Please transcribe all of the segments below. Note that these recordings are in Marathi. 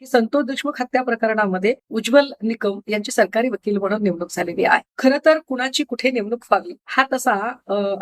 की संतोष देशमुख हत्या प्रकरणामध्ये उज्ज्वल निकम यांची सरकारी वकील म्हणून नेमणूक झालेली आहे. खरं तर कुणाची कुठे नेमणूक व्हावी? हा तसा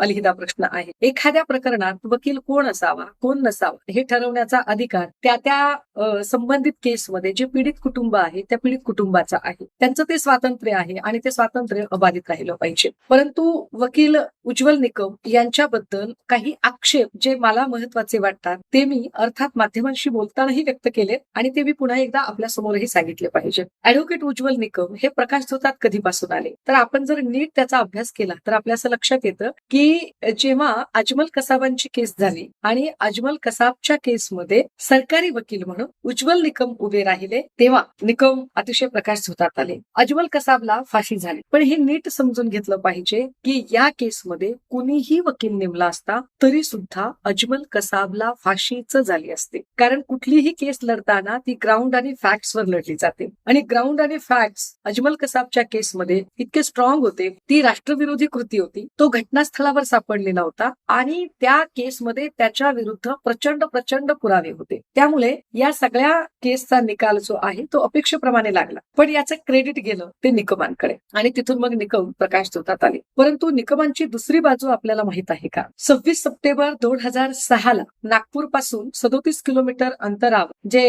अलिहिदा प्रश्न आहे. एखाद्या प्रकरणात वकील कोण असावा कोण नसावा हे ठरवण्याचा अधिकार त्या त्या संबंधित केसमध्ये जे पीडित कुटुंब आहे त्या पीडित कुटुंबाचा आहे. त्यांचं ते स्वातंत्र्य आहे आणि ते स्वातंत्र्य अबाधित राहिलं पाहिजे. परंतु वकील उज्ज्वल निकम यांच्याबद्दल काही आक्षेप जे मला महत्त्वाचे वाटतात ते मी अर्थात माध्यमांशी बोलतानाही व्यक्त केलेत आणि ते मी पुन्हा एकदा आपल्या समोरही सांगितले पाहिजे. ऍडव्होकेट उज्ज्वल निकम हे प्रकाश झोतात कधीपासून आले? तर आपण जर नीट त्याचा अभ्यास केला तर आपल्या असं लक्षात येतं की जेव्हा अजमल कसाबांची केस झाली आणि अजमल कसाबच्या केसमध्ये सरकारी वकील म्हणून उज्ज्वल निकम उभे राहिले तेव्हा निकम अतिशय प्रकाश धोतात आले. अजमल कसाबला फाशी झाली. पण हे नीट समजून घेतलं पाहिजे की या केसमध्ये कुणीही वकील नेमला असता तरी सुद्धा अजमल कसाबला फाशीच झाली असते. कारण कुठलीही केस लढताना ती ग्राउंड ग्राउंड आणि फॅक्ट्स वर लढली जाते. आणि ग्राउंड आणि फॅक्ट्स अजमल कसाबच्या केसमध्ये इतके स्ट्रॉंग होते ती राष्ट्रविरोधी कृती होती. तो घटनास्थळावर सापडलेला होता आणि त्या केसमध्ये त्याच्या विरुद्ध प्रचंड प्रचंड पुरावे होते. त्यामुळे या सगळ्या केसचा निकाल जो आहे तो अपेक्षेप्रमाणे लागला. पण याचं क्रेडिट गेलं ते निकमांकडे. आणि तिथून मग निकम प्रकाश धोतात आले. परंतु निकमांची दुसरी बाजू आपल्याला माहीत आहे का? सव्वीस सप्टेंबर दोन हजार सहा ला नागपूरपासून सदोतीस किलोमीटर अंतरावर जे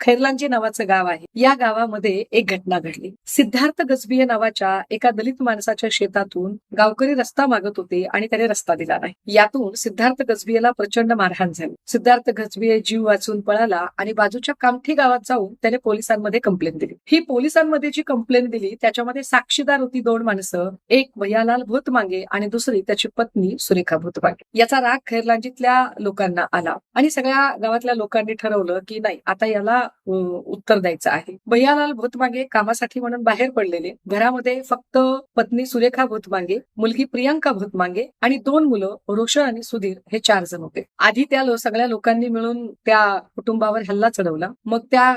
खैरलांजी नावाचं गाव आहे. या गावामध्ये एक घटना घडली. सिद्धार्थ गजबिये नावाच्या एका दलित माणसाच्या शेतातून गावकरी रस्ता मागत होते आणि त्याने रस्ता दिला नाही. यातून सिद्धार्थ गजबियेला प्रचंड मारहाण झाली. सिद्धार्थ गजबिये जीव वाचून पळाला आणि बाजूच्या कामठी गावात जाऊन त्याने पोलिसांमध्ये कंप्लेंट दिली. ही पोलिसांमध्ये जी कंप्लेंट दिली त्याच्यामध्ये साक्षीदार होती दोन माणसं एक भैयालाल भूतमांगे आणि दुसरी त्याची पत्नी सुरेखा भूतमांगे. याचा राग खैरलांजीतल्या लोकांना आला. आणि सगळ्या गावातल्या लोकांनी ठरवलं की नाही आता याला उत्तर द्यायचं आहे. भैयालाल भूतमांगे कामासाठी म्हणून बाहेर पडलेले. घरामध्ये फक्त पत्नी सुरेखा भूतमांगे मुलगी प्रियांका भूतमांगे आणि दोन मुलं रोशन आणि सुधीर हे चार जण होते. आधी त्या लो- सगळ्या लोकांनी मिळून त्या कुटुंबावर हल्ला चढवला. मग त्या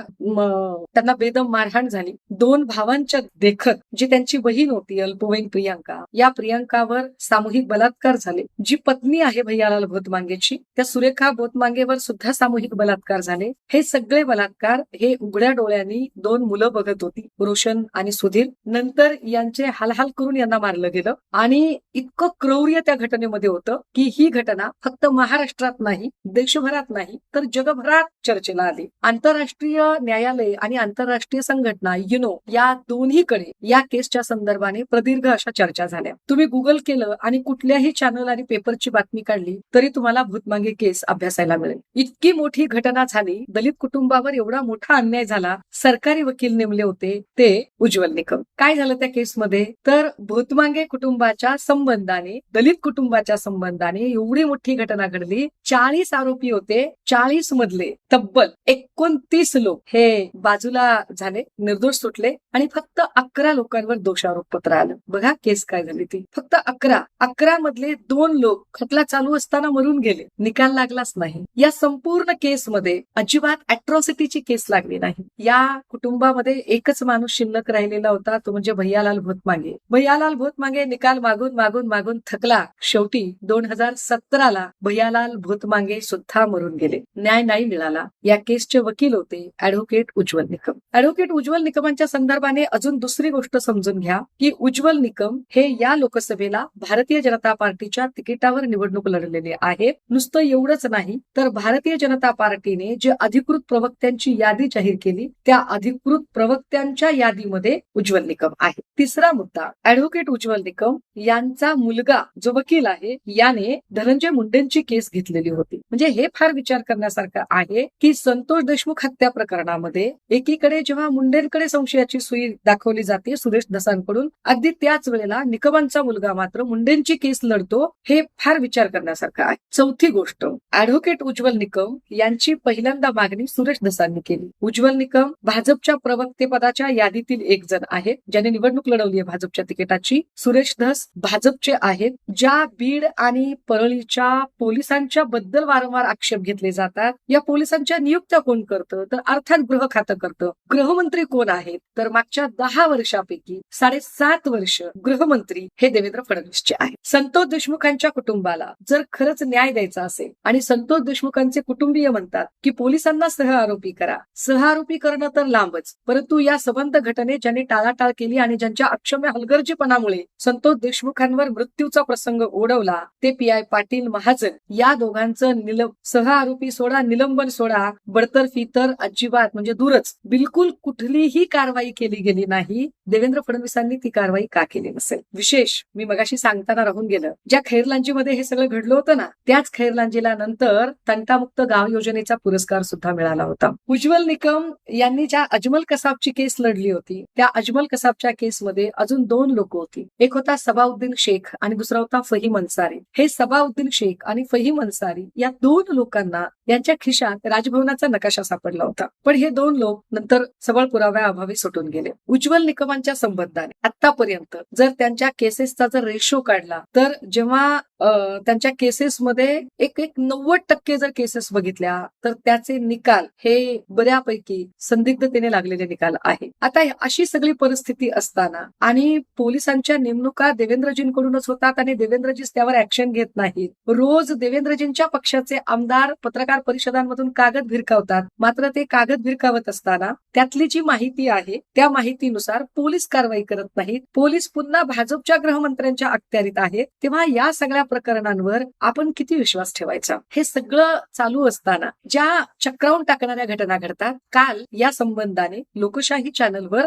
त्यांना बेदम मारहाण झाली. दोन भावांच्या देखत जी त्यांची बहीण होती अल्पवयीन प्रियांका या प्रियांकावर सामूहिक बलात्कार झाले. जी पत्नी आहे भैयालाल भोतमांगेची त्या सुरेखा भोतमांगेवर सुद्धा सामूहिक बलात्कार झाले. हे सगळे बलात्कार हे उघड्या डोळ्यांनी दोन मुलं बघत होती रोशन आणि सुधीर. नंतर यांचे हालहाल करून यांना मारलं गेलं आणि इतकं क्रौर्य त्या घटनेमध्ये होतं की ही घटना फक्त महाराष्ट्रात नाही देशभरात नाही तर जगभरात चर्चेला आली. आंतरराष्ट्रीय न्यायालय आणि आंतरराष्ट्रीय संघटना युनो या दोन्हीकडे या केसच्या संदर्भाने प्रदीर्घ अशा चर्चा झाल्या. तुम्ही गुगल केलं आणि कुठल्याही चॅनल आणि पेपरची बातमी काढली तरी तुम्हाला भूतमांगे केस अभ्यासायला मिळेल. इतकी मोठी घटना झाली दलित कुटुंब कुटुंबावर एवढा मोठा अन्याय झाला सरकारी वकील नेमले होते ते उज्ज्वल निकम. काय झालं त्या केसमध्ये? तर भूतमांगे कुटुंबाच्या संबंधाने दलित कुटुंबाच्या संबंधाने एवढी मोठी घटना घडली. चाळीस आरोपी होते चाळीस मधले तब्बल एकोणतीस लोक. हे बाजूला झाले निर्दोष सुटले आणि फक्त अकरा लोकांवर दोषारोप पत्र आलं. बघा केस काय झाली ती. फक्त अकरा अकरा मधले दोन लोक खटला चालू असताना मरून गेले. निकाल लागलाच नाही. या संपूर्ण केसमध्ये अजिबात अॅट्रो अट्रॉसिटीची केस लागली नाही. या कुटुंबामध्ये एकच माणूस शिल्लक राहिलेला होता तो म्हणजे भैयालाल भोतमागे. भैयालाल भोतमागे निकाल मागून मागून मागून थकला. शेवटी दोन हजार सतराला भैयालाल भोतमागे सुद्धा मरून गेले. न्याय नाही मिळाला. या केसचे वकील होते ऍडव्होकेट उज्ज्वल निकम. ऍडव्होकेट उज्ज्वल निकमांच्या संदर्भाने अजून दुसरी गोष्ट समजून घ्या की उज्ज्वल निकम हे या लोकसभेला भारतीय जनता पार्टीच्या तिकिटावर निवडणूक लढलेले आहेत. नुसतं एवढंच नाही तर भारतीय जनता पार्टीने जे अधिकृत प्रवक्त्यांची यादी जाहीर केली त्या अधिकृत प्रवक्त्यांच्या यादीमध्ये उज्ज्वल निकम आहे. तिसरा मुद्दा ऍडव्होकेट उज्ज्वल निकम यांचा मुलगा जो वकील आहे याने धनंजय मुंडेंची केस घेतलेली होती. म्हणजे हे फार विचार करण्यासारखं आहे की संतोष देशमुख हत्या प्रकरणामध्ये एकीकडे जेव्हा मुंडेंकडे संशयाची सुई दाखवली जाते सुरेश दसांकडून अगदी त्याच वेळेला निकमांचा मुलगा मात्र मुंडेंची केस लढतो हे फार विचार करण्यासारखं आहे. चौथी गोष्ट ऍडव्होकेट उज्ज्वल निकम यांची पहिल्यांदा मागणी सुरेश धसांनी केली. उज्ज्वल निकम भाजपच्या प्रवक्तेपदाच्या यादीतील एक जण आहेत ज्याने निवडणूक लढवली आहे भाजपच्या तिकिटाची. सुरेश धस भाजपचे आहेत ज्या बीड आणि परळीच्या पोलिसांच्या बद्दल वारंवार आक्षेप घेतले जातात. या पोलिसांच्या नियुक्त्या कोण करतं? तर अर्थात गृह खातं करतं. गृहमंत्री कोण आहेत? तर मागच्या दहा वर्षापैकी साडेसात वर्ष गृहमंत्री हे देवेंद्र फडणवीसचे आहेत. संतोष देशमुखांच्या कुटुंबाला जर खरंच न्याय द्यायचा असेल आणि संतोष देशमुखांचे कुटुंबीय म्हणतात की पोलिसांना सह सहारोपी करा. सहारोपी करणं तर लांबच. परंतु या सबंध घटनेत ज्यांनी टाळाटाळ केली आणि ज्यांच्या अक्षम्य हलगर्जीपणामुळे संतोष देशमुखांवर मृत्यूचा प्रसंग ओढवला ते पी आय पाटील महाजन. या दोघांचं निलम सह आरोपी सोडा निलंबन सोडा बडतर्फी तर अजिबात म्हणजे दूरच. बिलकुल कुठलीही कारवाई केली गेली नाही. देवेंद्र फडणवीसांनी ती कारवाई का केली नसेल? विशेष मी मगाशी सांगताना राहून गेलं. ज्या खैरलांजीमध्ये हे सगळं घडलं होतं ना त्याच खैरलांजीला नंतर तंटामुक्त गाव योजनेचा पुरस्कार सुद्धा मिळाला होता. उज्ज्वल निकम यांनी ज्या अजमल कसाबची केस लढली होती त्या अजमल कसाबच्या केसमध्ये अजून दोन लोक होती. एक होता सबाउद्दीन शेख आणि दुसरा होता फहीम अन्सारी हे सबाउद्दीन शेख आणि फहीम अन्सारी या दोन लोकांना यांच्या खिशात राजभवनाचा नकाशा सापडला होता. पण हे दोन लोक नंतर सबळ पुराव्याअभावी सुटून गेले. उज्ज्वल निकमांच्या संबंधाने आतापर्यंत जर त्यांच्या केसेसचा जर रेशो काढला तर जेव्हा त्यांच्या केसेसमध्ये एक एक नव्वद टक्के जर केसेस बघितल्या तर त्याचे निकाल हे बऱ्यापैकी संदिग्धतेने लागलेले निकाल आहे. आता अशी सगळी परिस्थिती असताना आणि पोलिसांच्या नेमणुका देवेंद्रजींकडूनच होतात आणि देवेंद्रजीच त्यावर ऍक्शन घेत नाहीत. रोज देवेंद्रजींच्या पक्षाचे आमदार पत्रकार परिषदांमधून कागद भिरकावतात. मात्र ते कागद भिरकावत असताना त्यातली जी माहिती आहे त्या माहितीनुसार पोलीस कारवाई करत नाहीत. पोलीस पुन्हा भाजपच्या गृहमंत्र्यांच्या अखत्यारीत आहेत. तेव्हा या सगळ्या प्रकरणांवर आपण किती विश्वास ठेवायचा? हे सगळं चालू असताना ज्या चक्रावून टाकणाऱ्या घटना घडतात काल या संबंधाने लोकशाही चॅनलवर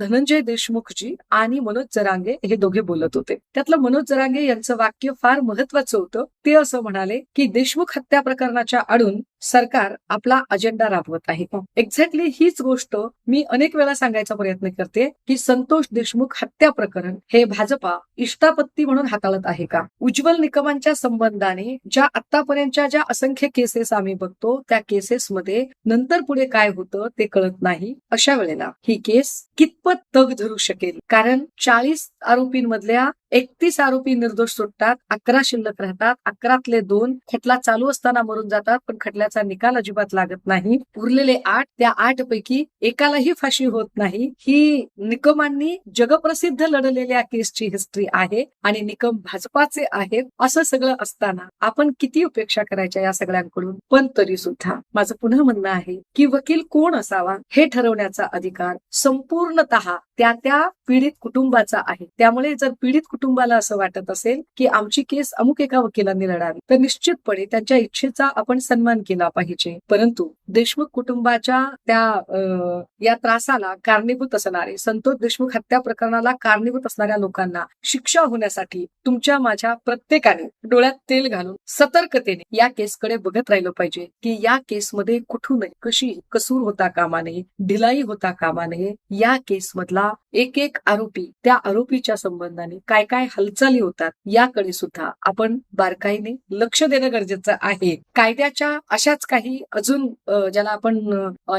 धनंजय देशमुखजी आणि मनोज जरांगे हे दोघे बोलत होते. त्यातलं मनोज जरांगे यांचं वाक्य फार महत्वाचं होतं. ते असं म्हणाले की देशमुख हत्या प्रकरणाच्या आडून सरकार आपला अजेंडा राबवत आहे एक्झॅक्टली हीच गोष्ट मी अनेक वेळा सांगायचा प्रयत्न करते की संतोष देशमुख हत्या प्रकरण हे भाजपा इष्टापत्ती म्हणून हाताळत आहे का? उज्ज्वल निकमांच्या संबंधाने ज्या आतापर्यंतच्या ज्या असंख्य केसेस आम्ही बघतो त्या केसेसमध्ये नंतर पुढे काय होतं ते कळत नाही अशा वेळेला ही केस कितपत तग धरू शकेल? कारण चाळीस आरोपींमधल्या एकतीस आरोपी निर्दोष सुटतात अकरा शिल्लक राहतात अकरातले दोन खटला चालू असताना मरून जातात पण खटल्याचा निकाल अजिबात लागत नाही. उरलेले आठ त्या आठ पैकी एकालाही फाशी होत नाही. ही निकमांनी जगप्रसिद्ध लढलेल्या केसची हिस्ट्री आहे आणि निकम भाजपाचे आहेत असं सगळं असताना आपण किती उपेक्षा करायच्या या सगळ्यांकडून? पण तरी सुद्धा माझं पुन्हा म्हणणं आहे की वकील कोण असावा हे ठरवण्याचा अधिकार संपूर्णतः त्या त्या पीडित कुटुंबाचा आहे. त्यामुळे जर पीडित कुटुंबाला असं वाटत असेल की आमची केस अमुक एका वकिलांनी लढावी तर निश्चितपणे त्यांच्या इच्छेचा आपण सन्मान केला पाहिजे. परंतु देशमुख कुटुंबाच्या त्या या त्रासाला कारणीभूत असणारे संतोष देशमुख हत्या प्रकरणाला कारणीभूत असणाऱ्या लोकांना शिक्षा होण्यासाठी तुमच्या माझ्या प्रत्येकाने डोळ्यात तेल घालून सतर्कतेने या केसकडे बघत राहिलं पाहिजे की या केसमध्ये कुठूनही कशी कसूर होता कामा नये ढिलाई होता कामा नये या केसमधला एक एक आरोपी त्या आरोपीच्या संबंधाने काय काय हालचाली होतात याकडे सुद्धा आपण बारकाईने लक्ष देणं गरजेचं आहे. कायद्याच्या अशाच काही अजून ज्याला आपण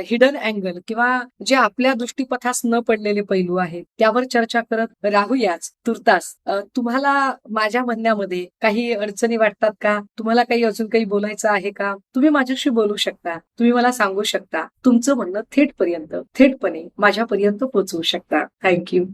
हिडन अँगल किंवा जे आपल्या दृष्टीपथास न पडलेले पैलू आहेत त्यावर चर्चा करत राहूयाच. तुर्तास तुम्हाला माझ्या म्हणण्यामध्ये काही अडचणी वाटतात का? तुम्हाला काही अजून काही बोलायचं आहे का? तुम्ही माझ्याशी बोलू शकता तुम्ही मला सांगू शकता. तुमचं म्हणणं थेटपर्यंत थेटपणे माझ्यापर्यंत पोहोचवू शकता. that. Thank you.